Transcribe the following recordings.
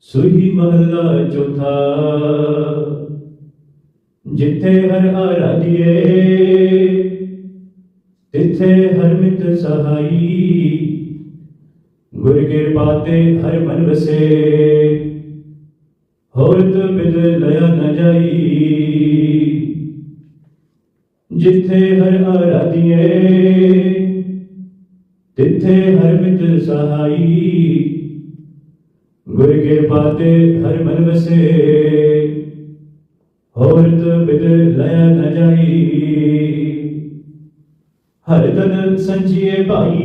ਸੁਹੀ ਮਹਲਾ ਚੌਥਾ। ਜਿੱਥੇ ਹਰ ਆਰਾਧੀਏ, ਤਿੱਥੇ ਹਰ ਮਿੱਤ ਸਹਾਈ। ਗੁਰ ਕਿਰਪਾ ਤੇ ਹਰ ਮਨ ਵਸੇ ਹੋਰਤ ਬਿਦ ਲਿਆ ਨ ਜਾਈ। ਜਿੱਥੇ ਹਰ ਆਰਾਧੀਏ, ਤਿੱਥੇ ਹਰ ਮਿੱਤ ਸਹਾਈ। ਗੁਰ ਕਿਰਪਾ ਤੇ ਹਰ ਮਨ ਵਸੇ ਹੋਰਤ ਬਿਦ ਲਿਆ ਨ ਜਾਈ। ਹਰ ਤਨ ਸੰਜੀਏ ਭਾਈ,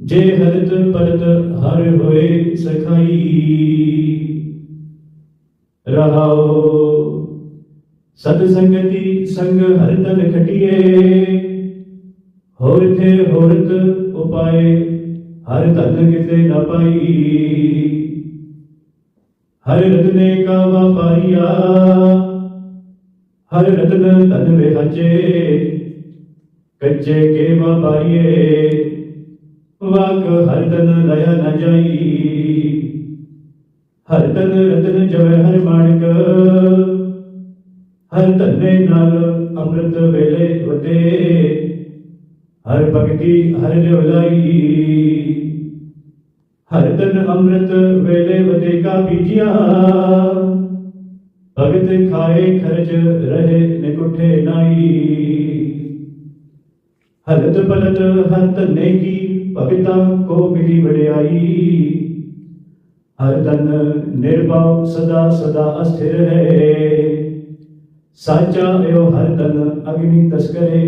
ਜੇ ਹਰਤ ਪਰਤ ਹਰ ਹੋਏ ਸਖਾਈ। ਰਹਾਓ ਸਤ ਸੰਗਤੀ ਸੰਗ ਹਰ ਤਨ ਖਟੀਏ, ਹੋਰ ਹੋਰਤ ਉਪਾਏ ਹਰ ਧਨ ਕਿਤੇ ਨ ਪਾਈ। ਹਰ ਰਤਨੇ ਕਾ ਵਪਾਰੀਆ ਹਰ ਰਤਨ ਤਨ ਵਿਹਜੇ। ਕੱਚੇ ਕੇ ਵਪਾਰੀਏ ਵਾਕ ਹਰ ਤਨ ਲਿਆ ਨ ਜਾਈ। ਹਰ ਤਨ ਰਤਨ ਜਵੈ ਹਰ ਮਾਣਕ। ਹਰ ਧੰਨੇ ਨਾਲ ਅੰਮ੍ਰਿਤ ਵੇਲੇ ਭਗਤੀ ਹਰ ਲਿਵਲਾਈ ਹਰ ਤਨ ਅੰਮ੍ਰਿਤ ਵੇਲੇ ਵਤੇ ਬੀਜਿਆ ਭਗਤ ਖਾਏ ਖਰਚ ਰਹੇ ਨਿਕੁਠੇ ਨਾਈ ਹਲਤ ਪਲਤ ਹਰ ਧੰਨੇ ਕੀ ਭਗਤਾ ਕੋ ਮਿਲੀ ਵਡਿਆਈ ਹਰ ਤਨ ਨਿਰਭਉ ਸਦਾ ਸਦਾ ਅਸਥਿਰ ਹੈ ਸਾਚਾ ਏਓ ਹਰ ਤਨ ਅਗਨੀ ਤਸਕਰੇ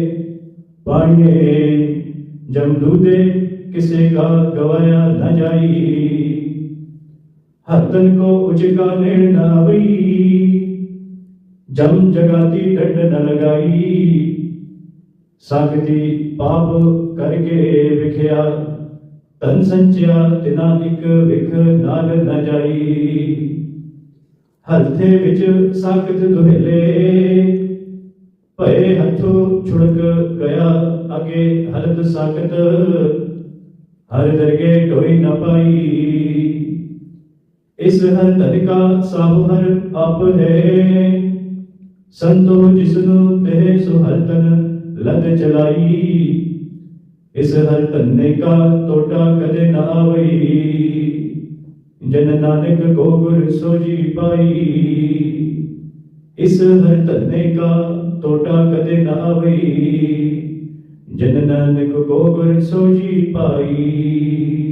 ਪਾਣੀਏ ਜਮਦੂਦੇ ਕਿਸੇ ਕਾ ਗਵਾਇਆ ਨ ਜਾਈ। ਹਰ ਕੋ ਉਚਕਾ ਨੇੜ ਨਾ ਆਵਈ ਜਮ ਜਗਾਤੀ ਡੰਡ ਨ ਲਗਾਈ। ਸਾਗਤੀ ਪਾਪ ਕਰਕੇ ਵਿਖਿਆ। ਤਨ ਸੰਚਿਆ ਤਿਨਾ ਇੱਕ ਵਿਖ ਨਾਲ ਨ ਜਾਈ। ਹਲਥੇ ਵਿੱਚ ਸਾਖਤ ਦੁਹੇਲੇ। ਭਏ ਹੱਥੋਂ ਛੁੜਕ ਗਿਆ ਅਗੇ ਹਲਤ ਸਾਖਤ, ਹਰ ਦਰਗੇ ਢੋਈ ਨ ਪਾਈ। ਇਸ ਹਰ ਧਨ ਕਾ ਸਾਹੁ ਹਰ ਆਪ ਹੈ। ਸੰਤੋ ਜਿਸਨੂੰ ਤੇ ਸੋ ਲਗ ਚਲਾਈ। ਇਸ ਹਰ ਧੰਨੇ ਕਾ ਟੋਟਾ ਕਦੇ ਨਾ ਆਵਈ। ਜਨ ਨਾਨਕ ਕੋ ਗੁਰ ਸੋਜੀ ਪਾਈ। ਇਸ ਹਰ ਧੰਨੇ ਕਾ ਟੋਟਾ ਕਦੇ ਨਾ ਹੋਈ ਜਨ ਨਾਨਕ ਕੋ ਗੁਰ ਸੋਜੀ ਪਾਈ।